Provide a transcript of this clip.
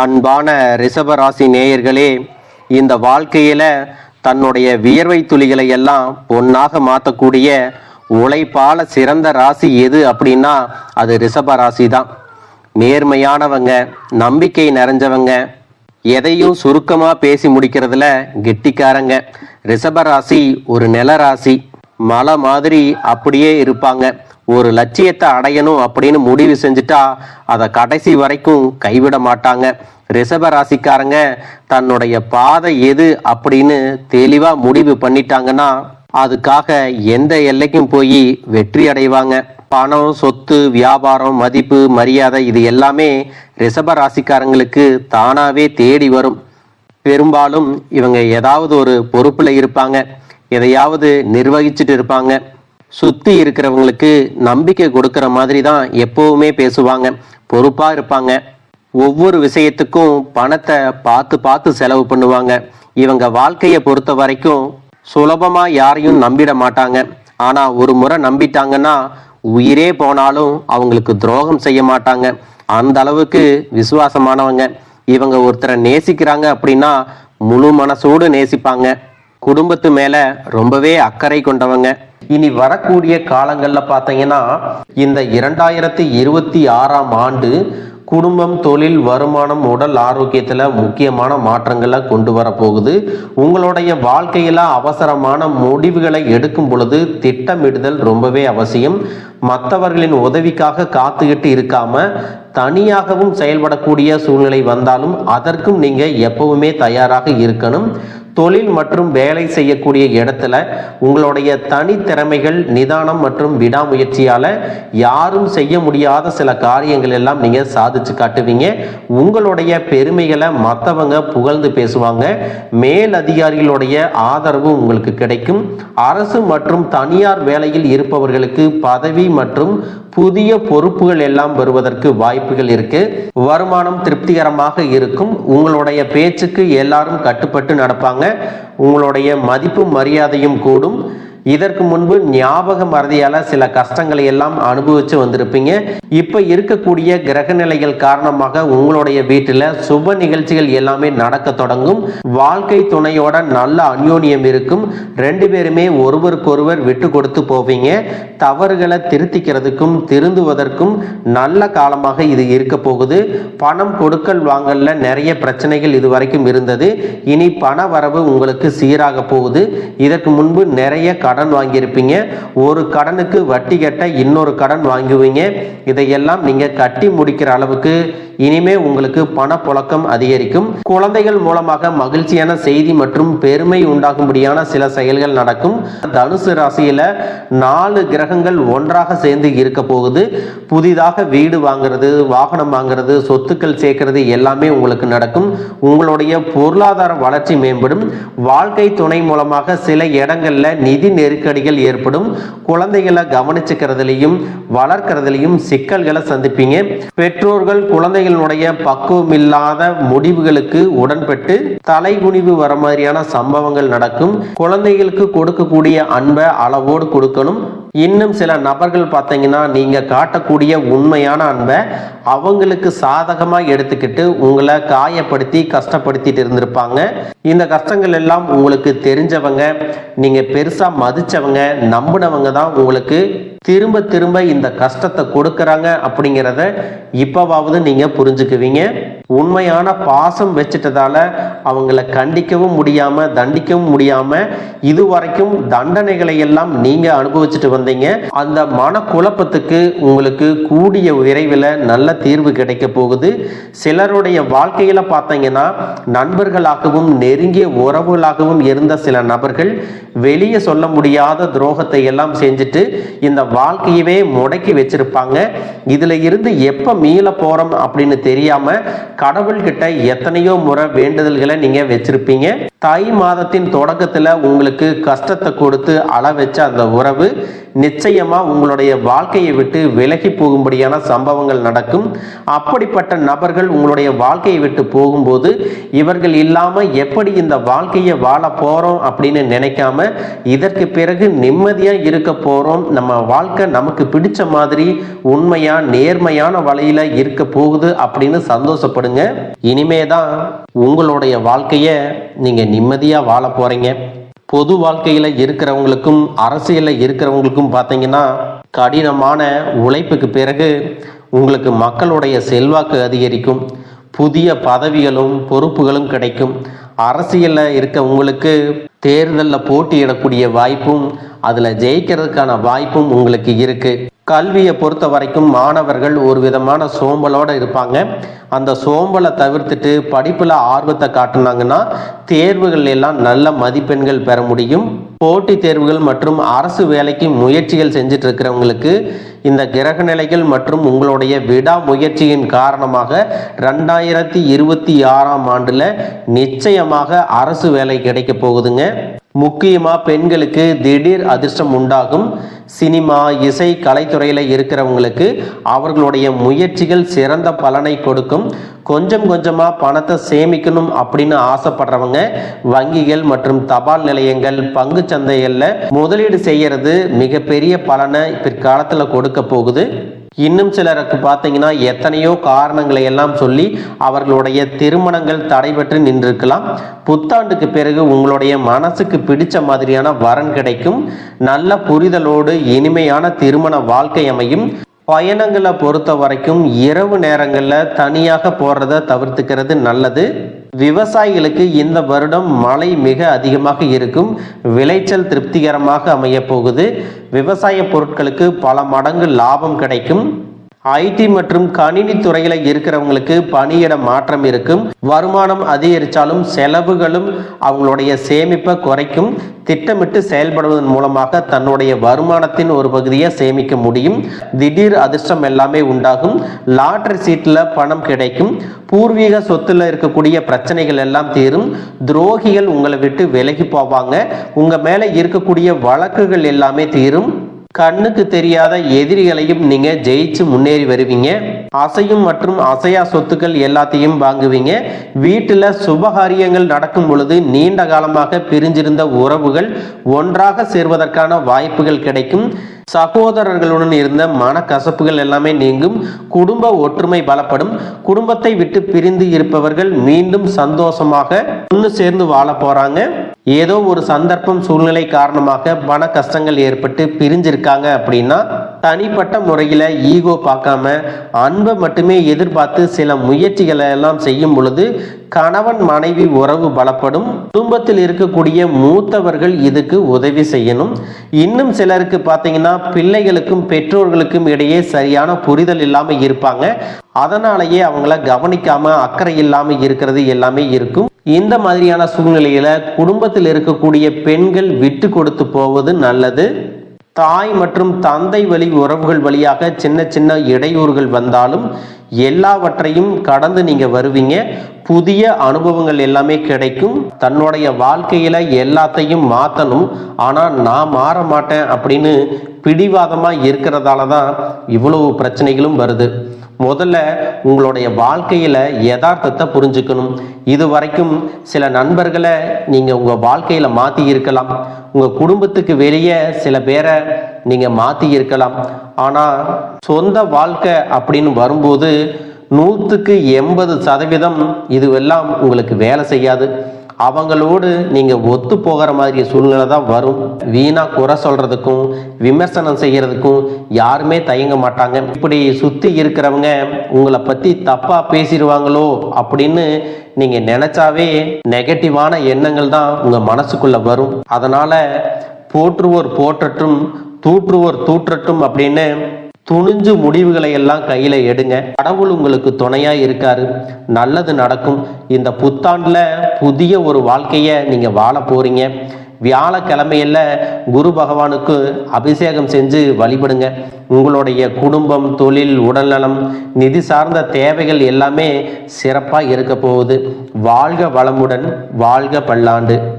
அன்பான ரிஷபராசி நேயர்களே இந்த வாழ்க்கையில் தன்னுடைய வியர்வை துளிகளை எல்லாம் பொன்னாக மாற்றக்கூடிய உழைப்பால சிறந்த ராசி எது அப்படின்னா அது ரிஷப ராசி தான் நேர்மையானவங்க நம்பிக்கை நிறைஞ்சவங்க எதையும் சுருக்கமாக பேசி முடிக்கிறதுல கெட்டிக்காரங்க. ரிஷப ராசி ஒரு நில ராசி. மலை மாதிரி அப்படியே இருப்பாங்க. ஒரு லட்சியத்தை அடையணும் அப்படின்னு முடிவு செஞ்சுட்டா அதை கடைசி வரைக்கும் கைவிட மாட்டாங்க. ரிஷப ராசிக்காரங்க தன்னுடைய பாதை எது அப்படின்னு தெளிவா முடிவு பண்ணிட்டாங்கன்னா அதுக்காக எந்த எல்லைக்கும் போய் வெற்றி அடைவாங்க. பணம் சொத்து வியாபாரம் மதிப்பு மரியாதை இது எல்லாமே ரிஷப ராசிக்காரங்களுக்கு தானாவே தேடி வரும். பெரும்பாலும் இவங்க ஏதாவது ஒரு பொறுப்புல இருப்பாங்க. எதையாவது நிர்வகிச்சுட்டு இருப்பாங்க. சுத்தி இருக்கிறவங்களுக்கு நம்பிக்கை கொடுக்கிற மாதிரி தான் எப்பவுமே பேசுவாங்க. பொறுப்பா இருப்பாங்க. ஒவ்வொரு விஷயத்துக்கும் பணத்தை பார்த்து பார்த்து செலவு பண்ணுவாங்க. இவங்க வாழ்க்கையை பொறுத்த வரைக்கும் சுலபமா யாரையும் நம்பிட மாட்டாங்க. ஆனா ஒரு முறை நம்பிட்டாங்கன்னா உயிரே போனாலும் அவங்களுக்கு துரோகம் செய்ய மாட்டாங்க. அந்த அளவுக்கு விசுவாசமானவங்க. இவங்க ஒருத்தரை நேசிக்கிறாங்க அப்படின்னா முழு மனசோடு நேசிப்பாங்க. குடும்பத்து மேல ரொம்பவே அக்கறை கொண்டவங்க. இனி வரக்கூடிய காலங்களில் பார்த்தீங்கன்னா இந்த இரண்டாயிரத்தி இருபத்தி ஆறாம் ஆண்டு குடும்பம் தொழில் வருமானம் உடல் ஆரோக்கியத்தில் முக்கியமான மாற்றங்களை கொண்டு வரப்போகுது. போகுது உங்களுடைய வாழ்க்கையில் அவசரமான முடிவுகளை எடுக்கும் பொழுது திட்டமிடுதல் ரொம்பவே அவசியம். மற்றவர்களின் உதவிக்காக காத்துக்கிட்டு இருக்காம தனியாகவும் செயல்படக்கூடிய சூழ்நிலை வந்தாலும் அதற்கும் நீங்கள் எப்பவுமே தயாராக இருக்கணும். தொழில் மற்றும் வேலை செய்யக்கூடிய இடத்துல உங்களுடைய தனித்திறமைகள் நிதானம் மற்றும் விடாமுயற்சியால் யாரும் செய்ய முடியாத சில காரியங்கள் எல்லாம் நீங்கள் சாதிச்சு காட்டுவீங்க. உங்களுடைய பெருமைகளை மற்றவங்க புகழ்ந்து பேசுவாங்க. மேல் அதிகாரிகளுடைய ஆதரவு உங்களுக்கு கிடைக்கும். அரசு மற்றும் தனியார் வேலையில் இருப்பவர்களுக்கு பதவி மற்றும் புதிய பொறுப்புகள் எல்லாம் வருவதற்கு வாய்ப்புகள் இருக்கு. வருமானம் திருப்திகரமாக இருக்கும். உங்களுடைய பேச்சுக்கு எல்லாரும் கட்டுப்பட்டு நடப்பாங்க. உங்களுடைய மதிப்பும் மரியாதையும் கூடும். இதற்கு முன்பு ஞாபக மறதியால சில கஷ்டங்களை எல்லாம் அனுபவிச்சு வந்திருப்பீங்க. இப்ப இருக்கக்கூடிய கிரக நிலைகள் காரணமாக உங்களுடைய வீட்டுல சுப நிகழ்ச்சிகள் எல்லாமே நடக்க தொடங்கும். வாழ்க்கை துணையோட நல்ல அந்யோன்யம் இருக்கும். ரெண்டு பேருமே ஒருவருக்கொருவர் விட்டு கொடுத்து போவீங்க. தவறுகளை திருத்திக்கிறதுக்கும் திருந்துவதற்கும் நல்ல காலமாக இது இருக்க போகுது. பணம் கொடுக்கல் வாங்கல நிறைய பிரச்சனைகள் இது வரைக்கும் இருந்தது. இனி பண வரவு உங்களுக்கு சீராக போகுது. இதற்கு முன்பு நிறைய கடன் வாங்கியிருப்பீங்க. ஒரு கடனுக்கு வட்டி கட்ட இன்னொரு கடன் வாங்குவீங்க. இதையெல்லாம் நீங்க கட்டி முடிக்கிற அளவுக்கு இனிமே உங்களுக்கு பணப்புழக்கம் அதிகரிக்கும். குழந்தைகள் மூலமாக மகிழ்ச்சியான செய்தி மற்றும் பெருமை உண்டாகும்படியான சில செயல்கள் நடக்கும். தனுசு ராசியில நாலு கிரகங்கள் ஒன்றாக சேர்ந்து இருக்க போகுது. புதிதாக வீடு வாங்குறது வாகனம் வாங்குறது சொத்துக்கள் சேர்க்கறது எல்லாமே உங்களுக்கு நடக்கும். உங்களுடைய பொருளாதார வளர்ச்சி மேம்படும். வாழ்க்கை துணை மூலமாக சில இடங்கள்ல நிதி நெருக்கடிகள் ஏற்படும். குழந்தைகளை கவனிச்சுக்கிறதுலையும் வளர்க்கறதுலையும் சிக்கல்களை சந்திப்பீங்க. பெற்றோர்கள் குழந்தைகளுடைய பக்குவம் இல்லாத முடிவுகளுக்கு உடன்பட்டு தலைகுனிவு வர மாதிரியான சம்பவங்கள் நடக்கும். குழந்தைகளுக்கு கொடுக்கக்கூடிய அன்பை அளவோடு கொடுக்கணும். இன்னும் சில நபர்கள் பார்த்தீங்கன்னா நீங்கள் காட்டக்கூடிய உண்மையான அன்பை அவங்களுக்கு சாதகமாக எடுத்துக்கிட்டு உங்களை காயப்படுத்தி கஷ்டப்படுத்திட்டு இருந்திருப்பாங்க. இந்த கஷ்டங்கள் எல்லாம் உங்களுக்கு தெரிஞ்சவங்க நீங்கள் பெருசாக மதித்தவங்க நம்பினவங்க தான் உங்களுக்கு திரும்ப திரும்ப இந்த கஷ்டத்தை கொடுக்கறாங்க அப்படிங்கிறத இப்பவாவது நீங்க புரிஞ்சுக்குவீங்க. உண்மையான பாசம் வச்சுட்டதால அவங்கள கண்டிக்கவும் முடியாம தண்டிக்கவும் முடியாம இதுவரைக்கும் தண்டனைகளை எல்லாம் நீங்க அனுபவிச்சுட்டு வந்தீங்க. அந்த மன குழப்பத்துக்கு உங்களுக்கு கூடிய விரைவில் நல்ல தீர்வு கிடைக்க போகுது. சிலருடைய வாழ்க்கையில பார்த்தீங்கன்னா நண்பர்களாகவும் நெருங்கிய உறவுகளாகவும் இருந்த சில நபர்கள் வெளியே சொல்ல முடியாத துரோகத்தை எல்லாம் செஞ்சுட்டு இந்த வாழ்க்கையவே முடக்கி வச்சிருப்பாங்க. இதுல இருந்து எப்ப மீள போறோம் அப்படின்னு தெரியாம கடவுள்கிட்ட எத்தனையோ முறை வேண்டுதல்களை நீங்க வச்சிருப்பீங்க. தை மாதத்தின் தொடக்கத்துல உங்களுக்கு கஷ்டத்தை கொடுத்து அள வச்ச அந்த உறவு நிச்சயமா உங்களுடைய வாழ்க்கையை விட்டு விலகி போகும்படியான சம்பவங்கள் நடக்கும். அப்படிப்பட்ட நபர்கள் உங்களுடைய வாழ்க்கையை விட்டு போகும்போது இவர்கள் இல்லாம எப்படி இந்த வாழ்க்கையை வாழ போறோம் அப்படின்னு நினைக்காம இதற்கு பிறகு நிம்மதியா இருக்க போறோம். நம்ம வாழ்க்கை நமக்கு பிடிச்ச மாதிரி உண்மையா நேர்மையான வழியில இருக்க போகுது அப்படின்னு சந்தோஷப்படுங்க. இனிமேதான் உங்களுடைய வாழ்க்கைய நீங்க நிம்மதியா வாழ போறீங்க. பொது வாழ்க்கையில் இருக்கிறவங்களுக்கும் அரசியலில் இருக்கிறவங்களுக்கும் பார்த்தீங்கன்னா கடினமான உழைப்புக்கு பிறகு உங்களுக்கு மக்களுடைய செல்வாக்கு அதிகரிக்கும். புதிய பதவிகளும் பொறுப்புகளும் கிடைக்கும். அரசியலில் இருக்க உங்களுக்கு தேர்தலில் போட்டியிடக்கூடிய வாய்ப்பும் அதில் ஜெயிக்கிறதுக்கான வாய்ப்பும் உங்களுக்கு இருக்குது கல்வியை பொறுத்த வரைக்கும் மாணவர்கள் ஒரு விதமான சோம்பலோடு இருப்பாங்க. அந்த சோம்பலை தவிர்த்துட்டு படிப்பில் ஆர்வத்தை காட்டுனாங்கன்னா தேர்வுகள் எல்லாம் நல்ல மதிப்பெண்கள் பெற முடியும். போட்டி தேர்வுகள் மற்றும் அரசு வேலைக்கு முயற்சிகள் செஞ்சுட்டு இருக்கிறவங்களுக்கு இந்த கிரக நிலைகள் மற்றும் உங்களுடைய விடாமுயற்சியின் காரணமாக ரெண்டாயிரத்தி இருபத்தி ஆறாம் ஆண்டில் நிச்சயமாக அரசு வேலை கிடைக்க போகுதுங்க. முக்கியமா பெண்களுக்கு திடீர் அதிர்ஷ்டம் உண்டாகும். சினிமா இசை கலைத்துறையில் இருக்கிறவங்களுக்கு அவர்களுடைய முயற்சிகள் சிறந்த பலனை கொடுக்கும். கொஞ்சம் கொஞ்சமாக பணத்தை சேமிக்கணும் அப்படின்னு ஆசைப்படுறவங்க வங்கிகள் மற்றும் தபால் நிலையங்கள் பங்கு சந்தைகளில் முதலீடு செய்யறது மிகப்பெரிய பலனை பிற்காலத்தில் கொடுக்க போகுது. இன்னும் சிலருக்கு பார்த்தீங்கன்னா எத்தனையோ காரணங்களை எல்லாம் சொல்லி அவர்களுடைய திருமணங்கள் தடைபெற்று நின்றிருக்கலாம். புத்தாண்டுக்கு பிறகு உங்களுடைய மனசுக்கு பிடிச்ச மாதிரியான வரன் கிடைக்கும். நல்ல புரிதலோடு இனிமையான திருமண வாழ்க்கை அமையும். பயணங்களை பொறுத்த வரைக்கும் இரவு நேரங்களில் தனியாக போறத தவிர்த்துக்கிறது நல்லது. விவசாயிகளுக்கு இந்த வருடம் மழை மிக அதிகமாக இருக்கும். விளைச்சல் திருப்திகரமாக அமைய போகுது. விவசாய பொருட்களுக்கு பல மடங்கு லாபம் கிடைக்கும். ஐடி மற்றும் கணினி துறையில இருக்கிறவங்களுக்கு பணியிட மாற்றம் இருக்கும். வருமானம் அதிகரித்தாலும் செலவுகளும் அவங்களுடைய சேமிப்பை குறைக்கும். திட்டமிட்டு செயல்படுவதன் மூலமாக தன்னுடைய வருமானத்தின் ஒரு பகுதியை சேமிக்க முடியும். திடீர் அதிர்ஷ்டம் எல்லாமே உண்டாகும். லாட்டரி சீட்டில் பணம் கிடைக்கும். பூர்வீக சொத்துல இருக்கக்கூடிய பிரச்சனைகள் எல்லாம் தீரும். துரோகிகள் உங்களை விட்டு விலகி போவாங்க. உங்கள் மேலே இருக்கக்கூடிய வழக்குகள் எல்லாமே தீரும். கண்ணுக்கு தெரியாத எதிரிகளையும் நீங்க ஜெயிச்சு முன்னேறி வருவீங்க. அசையும் மற்றும் அசையா சொத்துக்கள் எல்லாத்தையும் வாங்குவீங்க. வீட்டுல சுபகாரியங்கள் நடக்கும் பொழுது நீண்ட காலமாக பிரிஞ்சிருந்த உறவுகள் ஒன்றாக சேர்வதற்கான வாய்ப்புகள் கிடைக்கும். சகோதரர்களுடன் இருந்த மனக்கசப்புகள் எல்லாமே நீங்கும். குடும்ப ஒற்றுமை பலப்படும். குடும்பத்தை விட்டு பிரிந்து இருப்பவர்கள் மீண்டும் சந்தோஷமாக ஒன்று சேர்ந்து வாழ போறாங்க. ஏதோ ஒரு சந்தர்ப்பம் சூழ்நிலை காரணமாக பண கஷ்டங்கள் ஏற்பட்டு பிரிஞ்சிருக்காங்க அப்படின்னா தனிப்பட்ட முறையில் ஈகோ பார்க்காம அன்பை மட்டுமே எதிர்பார்த்து சில முயற்சிகளை எல்லாம் செய்யும் பொழுது கணவன் மனைவி உறவு பலப்படும். குடும்பத்தில் இருக்கக்கூடிய மூத்தவர்கள் இதுக்கு உதவி செய்யணும். இன்னும் சிலருக்கு பார்த்தீங்கன்னா பிள்ளைகளுக்கும் பெற்றோர்களுக்கும் இடையே சரியான புரிதல் இல்லாமல் இருப்பாங்க. அதனாலேயே அவங்கள கவனிக்காம அக்கறை இல்லாமல் இருக்கிறது எல்லாமே இருக்கும். இந்த மாதிரியான சூழ்நிலையில குடும்பத்தில் இருக்கக்கூடிய பெண்கள் விட்டு கொடுத்து போவது நல்லது. தாய் மற்றும் தந்தை வழி உறவுகள் வழியாக சின்ன சின்ன இடையூறுகள் வந்தாலும் எல்லாவற்றையும் கடந்து நீங்க வருவீங்க. புதிய அனுபவங்கள் எல்லாமே கிடைக்கும். தன்னுடைய வாழ்க்கையில எல்லாத்தையும் மாத்தணும். ஆனா நான் மாற மாட்டேன் அப்படின்னு பிடிவாதமா இருக்கிறதால தான் இவ்வளவு பிரச்சனைகளும் வருது. முதல்ல உங்களுடைய வாழ்க்கையில யதார்த்தத்தை புரிஞ்சுக்கணும். இது வரைக்கும் சில நண்பர்களை நீங்க உங்க வாழ்க்கையில மாத்தி இருக்கலாம். உங்க குடும்பத்துக்கு வெளியே சில பேரை நீங்க மாத்தி இருக்கலாம். ஆனா சொந்த வாழ்க்கை அப்படின்னு வரும்போது நூற்றுக்கு எண்பது சதவீதம் இதுவெல்லாம் உங்களுக்கு வேலை செய்யாது. அவங்களோடு நீங்கள் ஒத்து போகிற மாதிரி சூழ்நிலை தான் வரும். வீணாக குறை சொல்கிறதுக்கும் விமர்சனம் செய்கிறதுக்கும் யாருமே தயங்க மாட்டாங்க. இப்படி சுற்றி இருக்கிறவங்க உங்களை பற்றி தப்பாக பேசிடுவாங்களோ அப்படின்னு நீங்கள் நினச்சாவே நெகட்டிவான எண்ணங்கள் தான் உங்கள் மனசுக்குள்ளே வரும். அதனால் போற்றுவோர் போற்றட்டும் தூற்றுவோர் தூற்றட்டும் அப்படின்னு துணிஞ்சு முடிவுகளை எல்லாம் கையில எடுங்க. கடவுள் உங்களுக்கு துணையா இருக்காரு. நல்லது நடக்கும். இந்த புத்தாண்டுல புதிய ஒரு வாழ்க்கைய நீங்க வாழ போறீங்க. வியாழக்கிழமையில குரு பகவானுக்கு அபிஷேகம் செஞ்சு வழிபடுங்க. உங்களுடைய குடும்பம் தொழில் உடல்நலம் நிதி சார்ந்த தேவைகள் எல்லாமே சிறப்பாக இருக்க போகுது. வாழ்க வளமுடன் வாழ்க பல்லாண்டு.